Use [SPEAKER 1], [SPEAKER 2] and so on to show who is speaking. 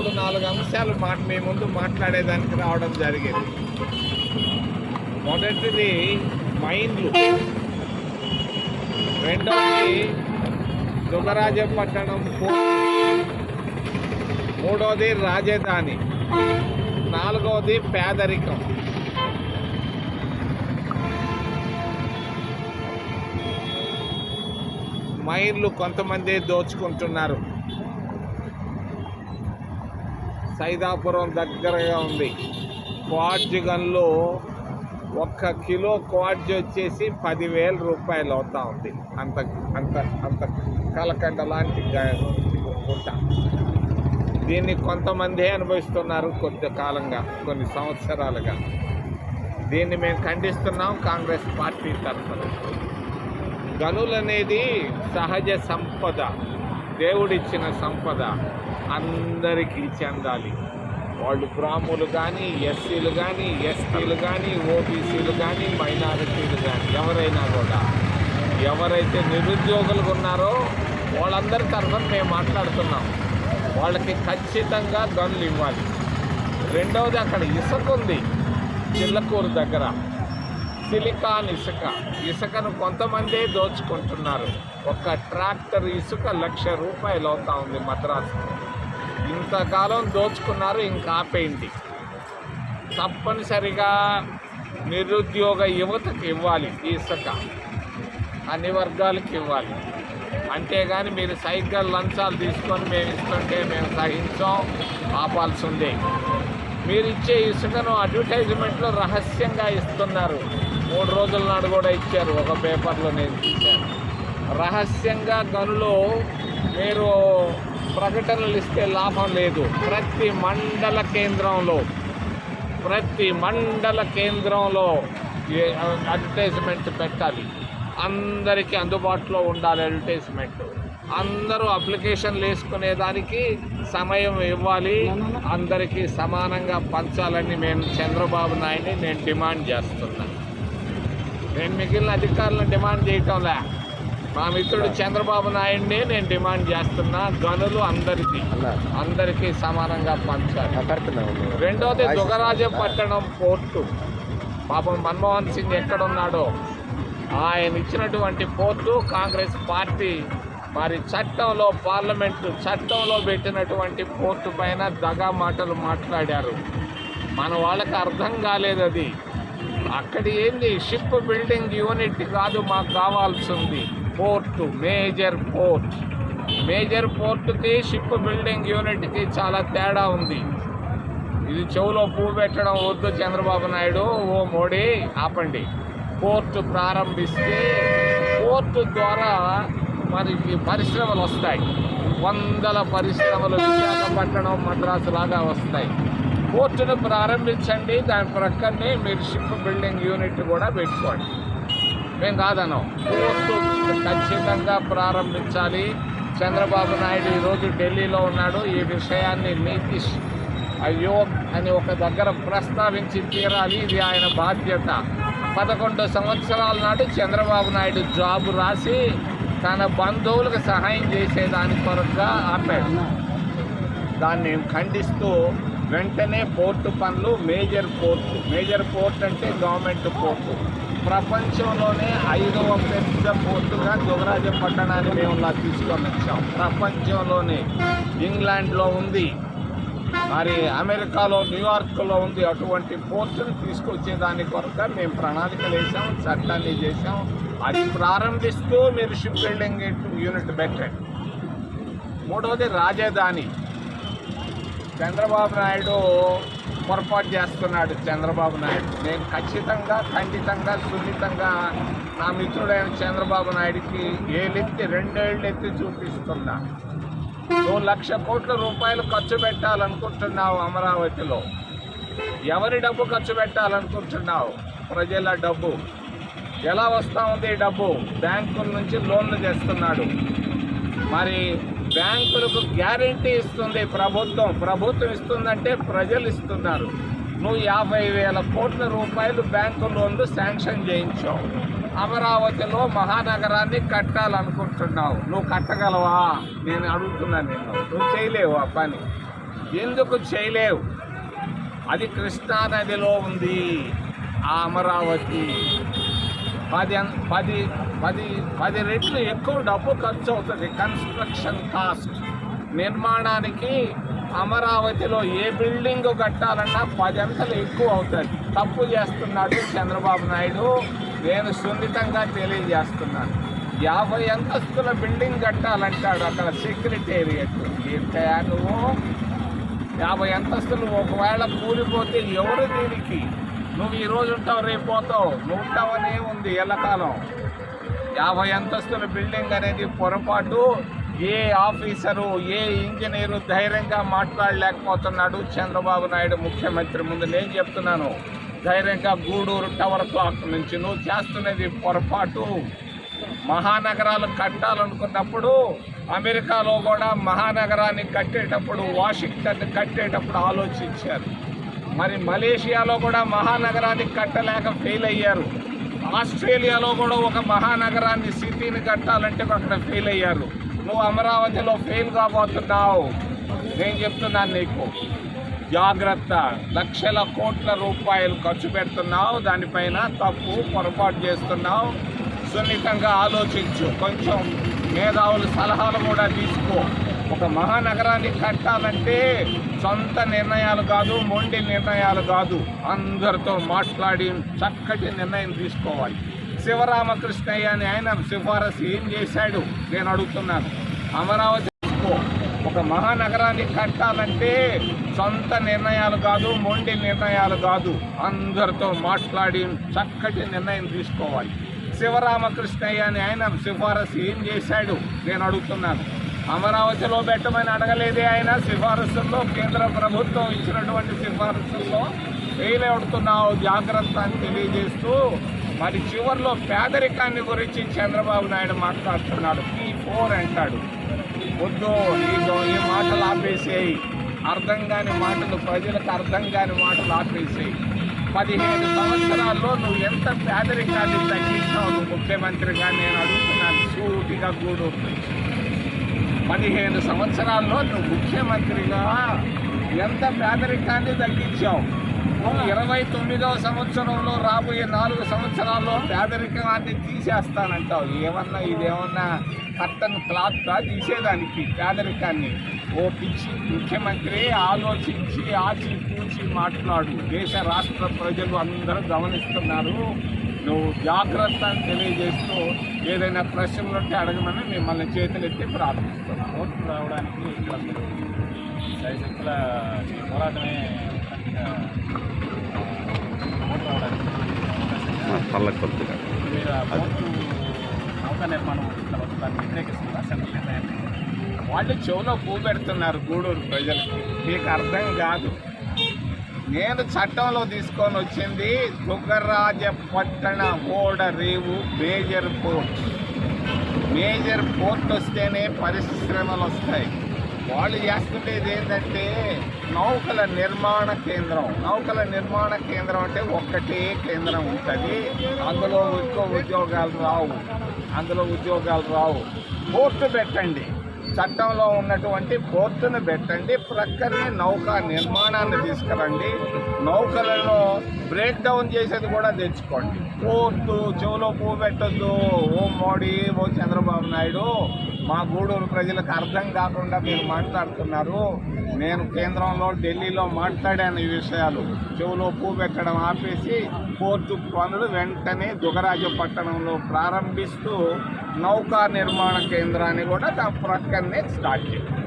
[SPEAKER 1] మూడు నాలుగు అంశాలు మాట మీ ముందు మాట్లాడేదానికి రావడం జరిగింది. మొదటిది మైండ్లు రెండవది దుగరాజపట్టణం మూడవది రాజధాని. నాలుగవది పేదరికం. మైండ్లు కొంతమంది దోచుకుంటున్నారు. సైదాపురం దగ్గరగా ఉంది. క్వాడ్జ్ గన్లో ఒక్క కిలో క్వాడ్జ్ వచ్చేసి పదివేల రూపాయలు అవుతా ఉంది. అంత అంత అంత కలకండ లాంటి దీన్ని కొంతమంది అనుభవిస్తున్నారు కొద్ది కాలంగా కొన్ని సంవత్సరాలుగా. దీన్ని మేము ఖండిస్తున్నాం కాంగ్రెస్ పార్టీ తరఫున. గనులనేది సహజ సంపద. దేవుడిచ్చిన సంపద అందరికీ చెందాలి. వాళ్ళు బ్రాహ్ములు కానీ ఎస్సీలు కానీ ఎస్టీలు కానీ ఓబీసీలు కానీ మైనారిటీలు కానీ ఎవరైనా కూడా ఎవరైతే నిరుద్యోగులు ఉన్నారో వాళ్ళందరి తరఫున మేము మాట్లాడుతున్నాం. వాళ్ళకి ఖచ్చితంగా గనులు ఇవ్వాలి. రెండవది అక్కడ ఇసుక ఉంది. చిల్లకూరు దగ్గర. సిలికాన్ ఇసుక. ఇసుకను కొంతమందే దోచుకుంటున్నారు. ఒక ట్రాక్టర్ ఇసుక లక్ష రూపాయలు అవుతా ఉంది మద్రాసు. ఇంతకాలం దోచుకున్నారు ఇంకా ఆపేయండి. తప్పనిసరిగా నిరుద్యోగ యువతకు ఇవ్వాలి ఇసుక. అన్ని వర్గాలకు ఇవ్వాలి. అంతేగాని మీరు సైకిల్ లంచాలు తీసుకొని మేము ఇస్తుంటే మేము సహించాం ఆపాల్సిందే. మీరు ఇచ్చే ఇసుకను అడ్వర్టైజ్మెంట్లో రహస్యంగా ఇస్తున్నారు. మూడు రోజుల నాడు కూడా ఇచ్చారు ఒక పేపర్లో నేను చూశాను. రహస్యంగా గనులో మీరు ప్రకటనలు ఇస్తే లాభం లేదు. ప్రతి మండల కేంద్రంలో ప్రతి మండల కేంద్రంలో అడ్వర్టైజ్మెంట్ పెట్టాలి. అందరికీ అందుబాటులో ఉండాలి అడ్వర్టైజ్మెంట్ అందరూ అప్లికేషన్లు వేసుకునేదానికి సమయం ఇవ్వాలి. అందరికీ సమానంగా పంచాలని మేము చంద్రబాబు నాయుడిని నేను డిమాండ్ చేస్తున్నాను నేను మిగిలిన అధికారులను డిమాండ్ చేయటంలే. మా మిత్రుడు చంద్రబాబు నాయుడిని నేను డిమాండ్ చేస్తున్నా గనులు అందరికీ అందరికీ సమానంగా పంచాలి. రెండోది దుగరాజపట్టణం పోర్టు. పాపం మన్మోహన్ సింగ్ ఎక్కడున్నాడో? ఆయన ఇచ్చినటువంటి పోర్టు కాంగ్రెస్ పార్టీ మరి చట్టంలో పార్లమెంటు చట్టంలో పెట్టినటువంటి పోర్టు పైన దగా మాటలు మాట్లాడారు. మన వాళ్ళకి అర్థం కాలేదు అది అక్కడ ఏంది? షిప్ బిల్డింగ్ యూనిట్ కాదు మాకు కావాల్సింది. పోర్టు మేజర్ పోర్ట్ మేజర్ పోర్టుకి షిప్ బిల్డింగ్ యూనిట్కి చాలా తేడా ఉంది. ఇది చెవులో పువ్వు పెట్టడం వద్దు చంద్రబాబు నాయుడు. ఓ మోడీ ఆపండి. పోర్టు ప్రారంభిస్తే పోర్టు ద్వారా మరి పరిశ్రమలు వస్తాయి. వందల పరిశ్రమలు విశాఖపట్నం మద్రాసు లాగా వస్తాయి. పోర్టును ప్రారంభించండి దాని ప్రక్కనే మీరు షిప్ బిల్డింగ్ యూనిట్ కూడా పెట్టుకోండి. మేము కాదనం పోర్టు ఖచ్చితంగా ప్రారంభించాలి. చంద్రబాబు నాయుడు ఈరోజు ఢిల్లీలో ఉన్నాడు. ఈ విషయాన్ని నీతిష్ అయోగ్ అని ఒక దగ్గర ప్రస్తావించి తీరాలి. ఇది ఆయన బాధ్యత. పదకొండు సంవత్సరాల నాడు చంద్రబాబు నాయుడు జాబ్ రాసి తన బంధువులకు సహాయం చేసేదాని కొరకుగా ఆపాడు. దాన్ని ఖండిస్తూ వెంటనే పోర్టు పనులు మేజర్ పోర్టు. మేజర్ పోర్ట్ అంటే గవర్నమెంట్ పోర్టు. ప్రపంచంలోనే ఐదవ పెద్ద పోర్టుగా దుగరాజపట్టణాన్ని మేము ఇలా తీసుకొని వచ్చాం. ప్రపంచంలోనే. ఇంగ్లాండ్లో ఉంది. మరి అమెరికాలో న్యూయార్క్లో ఉంది. అటువంటి పోర్టును తీసుకొచ్చే దాని కొరక మేము ప్రణాళికలు వేసాం చట్టాన్ని చేసాం. అది ప్రారంభిస్తూ మీరు షిప్ బిల్డింగ్ యూనిట్ పెట్టండి. మూడవది రాజధాని. చంద్రబాబు నాయుడు పొరపాటు చేస్తున్నాడు చంద్రబాబు నాయుడు. నేను ఖచ్చితంగా ఖండితంగా సున్నితంగా నా మిత్రుడైన చంద్రబాబు నాయుడికి ఏలెత్తి రెండేళ్ళు ఎత్తి చూపిస్తున్నా. నువ్వు లక్ష కోట్ల రూపాయలు ఖర్చు పెట్టాలనుకుంటున్నావు అమరావతిలో. ఎవరి డబ్బు ఖర్చు పెట్టాలనుకుంటున్నావు? ప్రజల డబ్బు. ఎలా వస్తూ ఉంది డబ్బు? బ్యాంకుల నుంచి లోన్లు చేస్తున్నాడు మరి బ్యాంకులకు గ్యారంటీ ఇస్తుంది ప్రభుత్వం. ప్రభుత్వం ఇస్తుందంటే ప్రజలు ఇస్తున్నారు. నువ్వు యాభై వేల కోట్ల రూపాయలు బ్యాంకు లోన్లు శాంక్షన్ చేయించావు. అమరావతిలో మహానగరాన్ని కట్టాలనుకుంటున్నావు. నువ్వు కట్టగలవా? నేను అడుగుతున్నాను నిన్ను. నువ్వు చేయలేవు ఆ పని. ఎందుకు చేయలేవు? అది కృష్ణా నదిలో ఉంది. ఆ అమరావతి. పది పది పది పది రెట్లు ఎక్కువ డబ్బు ఖర్చు అవుతుంది. కన్స్ట్రక్షన్ కాస్ట్ నిర్మాణానికి అమరావతిలో ఏ బిల్డింగ్ కట్టాలన్నా పది అంతలు ఎక్కువ అవుతుంది. తప్పు చేస్తున్నాడు చంద్రబాబు నాయుడు. నేను సున్నితంగా తెలియజేస్తున్నాను. యాభై అంతస్తుల బిల్డింగ్ కట్టాలంటాడు అక్కడ సెక్రటేరియట్ ఏంటయా నువ్వు? యాభై అంతస్తులు ఒకవేళ కూలిపోతే ఎవరు దీనికి? నువ్వు ఈ రోజు ఉంటావు రేపు పోతావు. నువ్వు ఉంటావనే ఉంది ఎల్లకాలం. యాభై అంతస్తుల బిల్డింగ్ అనేది పొరపాటు. ఏ ఆఫీసరు ఏ ఇంజనీరు ధైర్యంగా మాట్లాడలేకపోతున్నాడు చంద్రబాబు నాయుడు ముఖ్యమంత్రి ముందు. నేను చెప్తున్నాను ధైర్యంగా గూడూరు టవర్ క్లాక్ నుంచి నువ్వు చేస్తున్నది పొరపాటు. మహానగరాలు కట్టాలనుకున్నప్పుడు అమెరికాలో కూడా మహానగరాన్ని కట్టేటప్పుడు వాషింగ్టన్ కట్టేటప్పుడు ఆలోచించారు. మరి మలేషియాలో కూడా మహానగరాన్ని కట్టలేక ఫెయిల్ అయ్యారు. ఆస్ట్రేలియాలో కూడా ఒక మహానగరాన్ని సిటీని కట్టాలంటే అక్కడ ఫెయిల్ అయ్యారు. నువ్వు అమరావతిలో ఫెయిల్ కాబోతున్నావు. నేను చెప్తున్నాను నీకు. జాగ్రత్త. లక్షల కోట్ల రూపాయలు ఖర్చు పెడుతున్నావు. దానిపైన తప్పు పొరపాటు చేస్తున్నావు. సున్నితంగా ఆలోచించు. కొంచెం మేధావుల సలహాలు కూడా తీసుకో. ఒక మహానగరాన్ని కట్టాలంటే సొంత నిర్ణయాలు కాదు మొండి నిర్ణయాలు కాదు. అందరితో మాట్లాడి చక్కటి నిర్ణయం తీసుకోవాలి. శివరామకృష్ణయ్య అని ఆయన సిఫారసు ఏం చేశాడు? నేను అడుగుతున్నాను. అమరావతి తీసుకో. ఒక మహానగరాన్ని కట్టాలంటే సొంత నిర్ణయాలు కాదు మొండి నిర్ణయాలు కాదు. అందరితో మాట్లాడి చక్కటి నిర్ణయం తీసుకోవాలి. శివరామకృష్ణయ్య అని ఆయన సిఫారసు ఏం చేశాడు? నేను అడుగుతున్నాను. అమరావతిలో పెట్టమని అడగలేదే ఆయన సిఫారసుల్లో కేంద్ర ప్రభుత్వం ఇచ్చినటువంటి సిఫారసుల్లో ఫెయిల్ అవుతున్నావు జాగ్రత్త అని తెలియజేస్తూ మరి చివరిలో పేదరికాన్ని గురించి చంద్రబాబు నాయుడు మాట్లాడుతున్నాడు. పీ ఫోర్ అంటాడు. వద్దు ఈ ఈ మాటలు ఆపేసేయి. అర్థం కాని మాటలు ప్రజలకు అర్థం కాని మాటలు ఆపేసేయి. పదిహేను సంవత్సరాల్లో నువ్వు ఎంత పేదరికాన్ని తగ్గించావు? నువ్వు ముఖ్యమంత్రిగా నేను అడుగుతున్నాను. సూటిగా గూడు. పదిహేను సంవత్సరాల్లో నువ్వు ముఖ్యమంత్రిగా ఎంత పేదరికాన్ని తగ్గించావు నువ్వు ఇరవై తొమ్మిదవ సంవత్సరంలో రాబోయే నాలుగు సంవత్సరాల్లో పేదరికాన్ని తీసేస్తానంటావు. ఏమన్నా ఇదేమన్నా కట్టన్ క్లాత్ తీసేదానికి పేదరికాన్ని ఓ పిచ్చి ముఖ్యమంత్రి ఆలోచించి ఆచి పూచి మాట్లాడు. దేశ రాష్ట్ర ప్రజలు అందరూ గమనిస్తున్నారు. నువ్వు జాగ్రత్త అని తెలియజేస్తూ ఏదైనా ప్రశ్నలు ఉంటే అడగమని మిమ్మల్ని చేతులెత్తి ప్రార్థిస్తున్నాను
[SPEAKER 2] ఓట్లు రావడానికి సైజుల పోరాటమే నౌకా నిర్మాణం దాన్ని
[SPEAKER 1] వాళ్ళు చెవులో పూ పెడుతున్నారు గూడూరు ప్రజలకి. మీకు అర్థం కాదు. నేను చట్టంలో తీసుకొని వచ్చింది దుగ్గరాజపట్టణ ఓడ రేవు మేజర్ పోర్ట్ మేజర్ పోర్ట్ వస్తేనే పరిశ్రమలు వస్తాయి. వాళ్ళు చేస్తుండేది ఏంటంటే నౌకల నిర్మాణ కేంద్రం. నౌకల నిర్మాణ కేంద్రం అంటే ఒక్కటే కేంద్రం ఉంటుంది. అందులో ఎక్కువ ఉద్యోగాలు రావు. అందులో ఉద్యోగాలు రావు. పోర్టు పెట్టండి. చట్టంలో ఉన్నటువంటి బోర్డును పెట్టండి ప్రక్కనే నౌక నిర్మాణాన్ని తీసుకురండి. నౌకలను బ్రేక్ డౌన్ చేసేది కూడా తెచ్చుకోండి. పోర్టు చెవులో పువ్వు పెట్టొద్దు. ఓ మోడీ ఓ చంద్రబాబు నాయుడు మా గూడూరు ప్రజలకు అర్థం కాకుండా మీరు మాట్లాడుతున్నారు. నేను కేంద్రంలో ఢిల్లీలో మాట్లాడాను ఈ విషయాలు. చెవులో పువ్వు పెట్టడం ఆపేసి కోర్టు పనులు వెంటనే దుగరాజపట్టణంలో ప్రారంభిస్తూ నౌకా నిర్మాణ కేంద్రాన్ని కూడా దాని ప్రక్కనే స్టార్ట్ చేయాలి